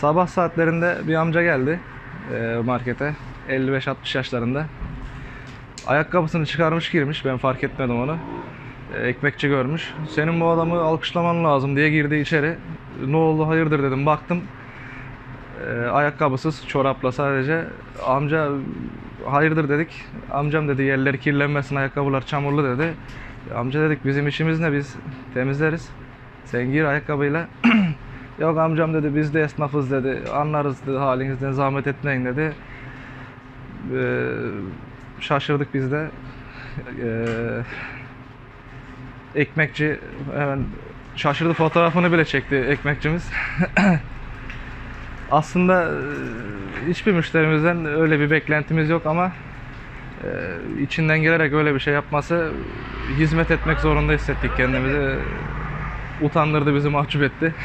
Sabah saatlerinde bir amca geldi e, markete. 55-60 yaşlarında. Ayakkabısını çıkarmış girmiş. Ben fark etmedim onu. E, ekmekçi görmüş. Senin bu adamı alkışlaman lazım diye girdi içeri. Ne oldu hayırdır dedim. Baktım e, ayakkabısız, çorapla sadece. Amca hayırdır dedik. Amcam dedi yerleri kirlenmesin, ayakkabılar çamurlu dedi. Amca dedik bizim işimiz ne biz temizleriz. Sen gir ayakkabıyla. Yok amcam dedi biz de esnafız dedi. Anlarız dedi halinizden zahmet etmeyin dedi. Ee, şaşırdık biz de. Ee, ekmekçi hemen şaşırdı fotoğrafını bile çekti ekmekçimiz. Aslında e, hiçbir müşterimizden öyle bir beklentimiz yok ama e, içinden gelerek öyle bir şey yapması hizmet etmek zorunda hissettik kendimizi. Utandırdı bizi, mahcup etti.